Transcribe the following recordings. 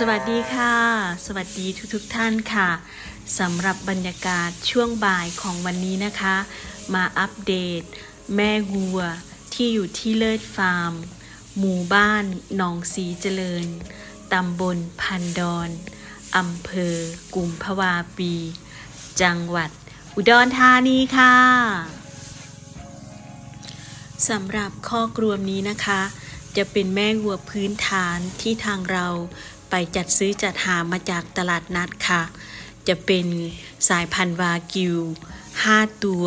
สวัสดีค่ะ สวัสดีทุกๆทท่านค่ะสำหรับบรรยากาศช่วงบ่ายของวันนี้นะคะ มาอัปเดต แม่วัวที่อยู่ที่เลิศฟาร์ม หมู่บ้านหนองสีเจริญตำบลพันดอนอำเภอ กุมภาวาปี จังหวัด อุดรธานีค่ะสำหรับข้อกรวมนี้นะคะ จะเป็นแม่วัวพื้นฐานที่ทางเรา ไปจัดซื้อจัดหามาจากตลาดนัดค่ะ จะเป็นสายพันธุ์วากิว 5 ตัว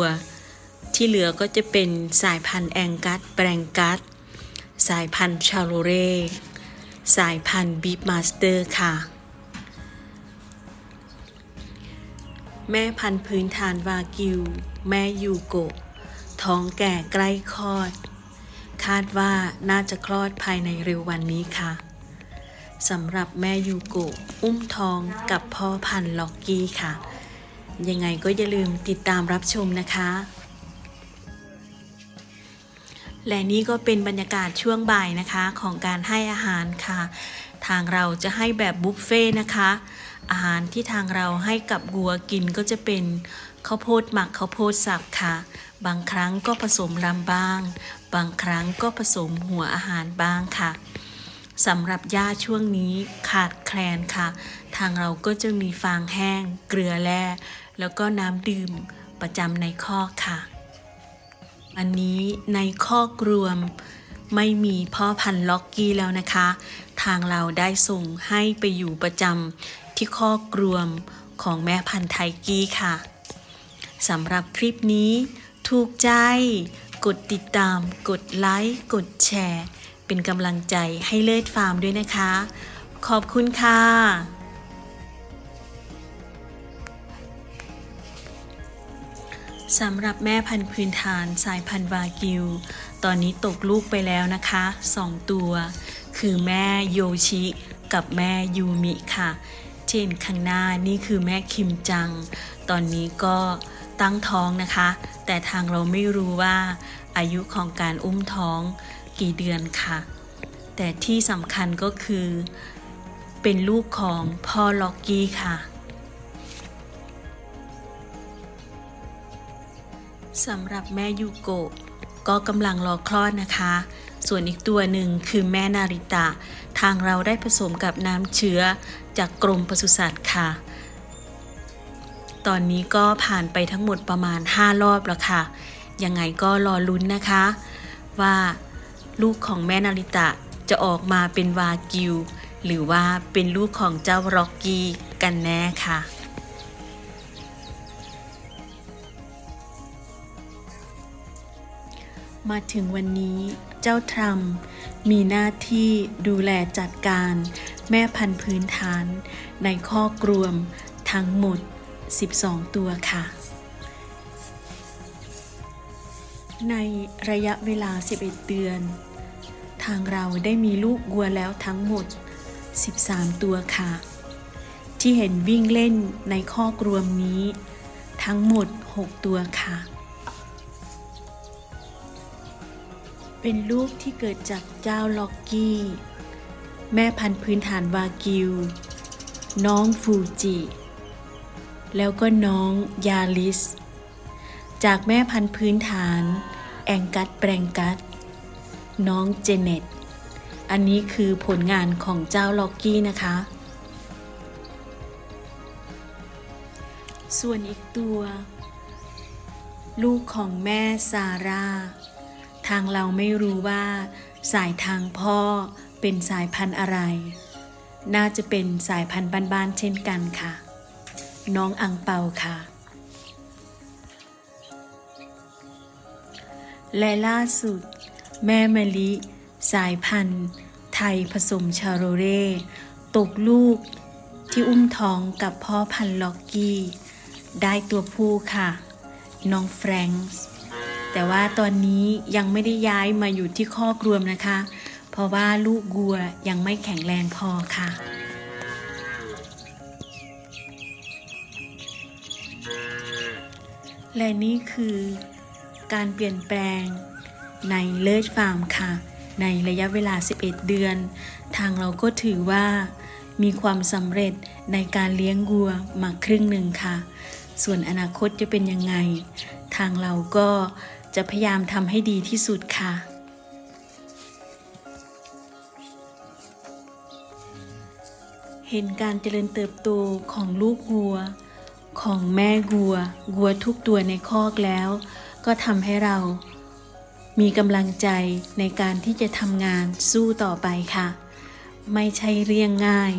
ที่เหลือก็จะเป็นสายพันธุ์แองกัสแบรงกัส สายพันธุ์ชาโลเร่สายพันธุ์บีฟมาสเตอร์ค่ะ แม่พันธุ์พื้นฐานวากิว แม่ยูโกะท้องแก่ใกล้คลอด คาดว่าน่าจะคลอดภายในเร็ววันนี้ค่ะ สำหรับแม่ยูโกะอุ้มท้องกับพ่อพันล็อกกี้ค่ะ ยังไงก็อย่าลืมติดตามรับชมนะคะ และนี่ก็เป็นบรรยากาศช่วงบ่ายนะคะของการให้อาหารค่ะ ทางเราจะให้แบบบุฟเฟ่ต์นะคะ อาหารที่ทางเราให้กับวัวกินก็จะเป็นข้าวโพดหมักข้าวโพดสับค่ะ บางครั้งก็ผสมลำบ้าง บางครั้งก็ผสมหัวอาหารบ้างค่ะ สำหรับหญ้าช่วงนี้ขาดแคลนค่ะ ทางเราก็จะมีฟางแห้ง เกลือแร่แล้วก็น้ำดื่มประจำในคอกค่ะ อันนี้ในข้อกรวมไม่มีพ่อพันธุ์ล็อกกี้แล้วนะคะ ทางเราได้ส่งให้ไปอยู่ประจำที่ข้อกรวมของแม่พันธุ์ไทกี้ค่ะสำหรับคลิปนี้ ถูกใจ กดติดตาม กดไลค์ กดแชร์ เป็นกำลังใจให้เลิศฟาร์มด้วยนะคะ ขอบคุณค่ะสำหรับแม่พันธุ์พื้นฐานสายพันธุ์วากิว ตอนนี้ตกลูกไปแล้วนะคะ 2 ตัว คือแม่โยชิกับแม่ยูมิค่ะ เช่นข้างหน้านี่คือแม่คิมจัง ตอนนี้ก็ตั้งท้องนะคะ แต่ทางเราไม่รู้ว่าอายุของการอุ้มท้อง กี่เดือนค่ะ แต่ที่สำคัญก็คือ เป็นลูกของพ่อล็อกกี้ค่ะสำหรับแม่ยูโกะก็กำลังรอคลอดนะคะ ส่วนอีกตัวหนึ่งคือแม่นาริตะ ทางเราได้ผสมกับน้ำเชื้อจากกรมปศุสัตว์ค่ะ ตอนนี้ก็ผ่านไปทั้งหมดประมาณ 5 รอบแล้วค่ะ ยังไงก็รอลุ้นนะคะ ว่า ลูกของแม่นาริตะจะออกมาเป็นวากิว หรือว่าเป็นลูกของเจ้าร็อกกี้กันแน่ค่ะมาถึงวันนี้เจ้าทรัมป์มีหน้าที่ดูแลจัดการแม่พันธุ์พื้นฐานในข้อกรวมทั้งหมด 12 ตัวค่ะ ในระยะเวลา 11 เดือนางเราได้มีลูกวัวแล้วทั้งหมด 13 ตัวค่ะ ที่เห็นวิ่งเล่นในข้อกรวมนี้ ทั้งหมด 6 ตัวค่ะ เป็นลูกที่เกิดจากเจ้าล็อกกี้ แม่พันธุ์พื้นฐานวากิว น้องฟูจิ แล้วก็น้องยาลิส จากแม่พันธุ์พื้นฐาน แองกัสแปรงกัส น้องเจเน็ต อันนี้คือผลงานของเจ้าล็อกกี้นะคะ ส่วนอีกตัว ลูกของแม่ซาร่า ทางเราไม่รู้ว่าสายทางพ่อเป็นสายพันธุ์อะไร น่าจะเป็นสายพันธุ์บ้านๆเช่นกันค่ะ น้องอังเปาค่ะ และล่าสุด แม่มะลิ สายพันธุ์ ไทยผสมชาโรเร่ ตกลูกที่อุ้มท้องกับพ่อพันธุ์ล็อกกี้ ได้ตัวผู้ค่ะ น้องแฟรงค์แต่ว่าตอนนี้ยังไม่ได้ย้ายมาอยู่ที่คอกรวมนะคะ เพราะว่าลูกวัวยังไม่แข็งแรงพอค่ะ และนี่คือการเปลี่ยนแปลง ในเลิศฟาร์มค่ะ ในระยะเวลา 11 เดือน ทางเราก็ถือว่า มีความสำเร็จในการเลี้ยงวัวมาครึ่งหนึ่งค่ะ ส่วนอนาคตจะเป็นยังไง ทางเราก็จะพยายามทำให้ดีที่สุดค่ะเห็นการเจริญเติบโตของลูกวัว ของแม่วัววัวทุกตัวในคอกแล้ว ก็ทำให้เรา มีกำลังใจในการที่จะทำงานสู้ต่อไปค่ะ ไม่ใช่เรื่องง่าย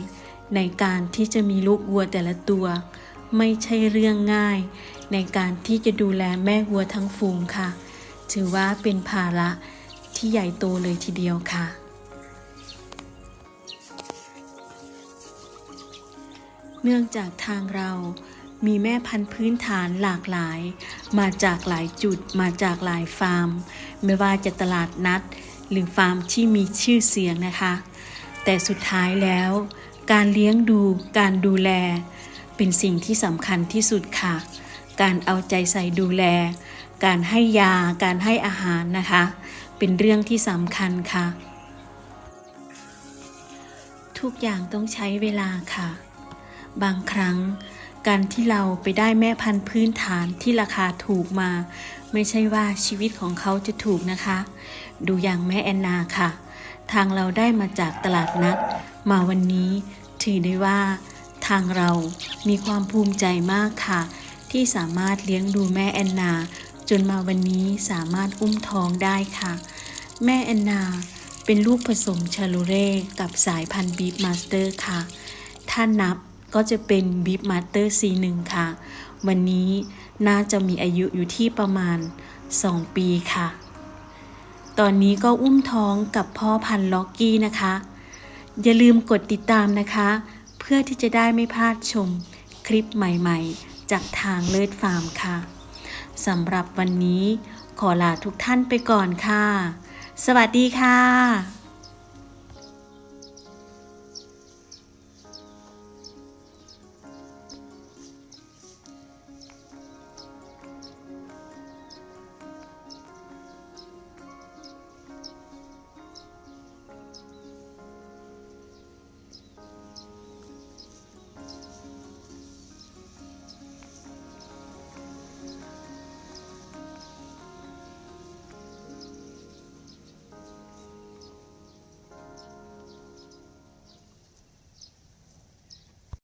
ในการที่จะมีลูกวัวแต่ละตัว ไม่ใช่เรื่องง่าย ในการที่จะดูแลแม่วัวทั้งฝูงค่ะ ถือว่าเป็นภาระที่ใหญ่โตเลยทีเดียวค่ะ เนื่องจากทางเรามีแม่พันธุ์พื้นฐานหลากหลาย มาจากหลายจุดมาจากหลายฟาร์ม ไม่ว่าจะตลาดนัด หรือฟาร์มที่มีชื่อเสียงนะคะ แต่สุดท้ายแล้ว การเลี้ยงดูการดูแล เป็นสิ่งที่สำคัญที่สุดค่ะ การเอาใจใส่ดูแล การให้ยาการให้อาหารนะคะ เป็นเรื่องที่สำคัญค่ะ ทุกอย่างต้องใช้เวลาค่ะ บางครั้ง การที่เราไปได้แม่พันธุ์พื้นฐานที่ราคาถูกมา ไม่ใช่ว่าชีวิตของเขาจะถูกนะคะ ดูอย่างแม่แอนนาค่ะ ทางเราได้มาจากตลาดนัด มาวันนี้ถือได้ว่า ทางเรามีความภูมิใจมากค่ะ ที่สามารถเลี้ยงดูแม่แอนนา จนมาวันนี้สามารถอุ้มท้องได้ค่ะ แม่แอนนาเป็นลูกผสมชาลูเร่กับสายพันธุ์บีฟมาสเตอร์ค่ะ ถ้านับ ก็จะเป็นบีฟมาสเตอร์ C1 ค่ะ วันนี้น่าจะมีอายุอยู่ที่ประมาณ 2 ปีค่ะ ตอนนี้ก็อุ้มท้องกับพ่อพันล็อกกี้นะคะ อย่าลืมกดติดตามนะคะ เพื่อที่จะได้ไม่พลาดชมคลิปใหม่ๆ จากทางเลิศฟาร์มค่ะสำหรับวันนี้ขอลาทุกท่านไปก่อนค่ะ สวัสดีค่ะ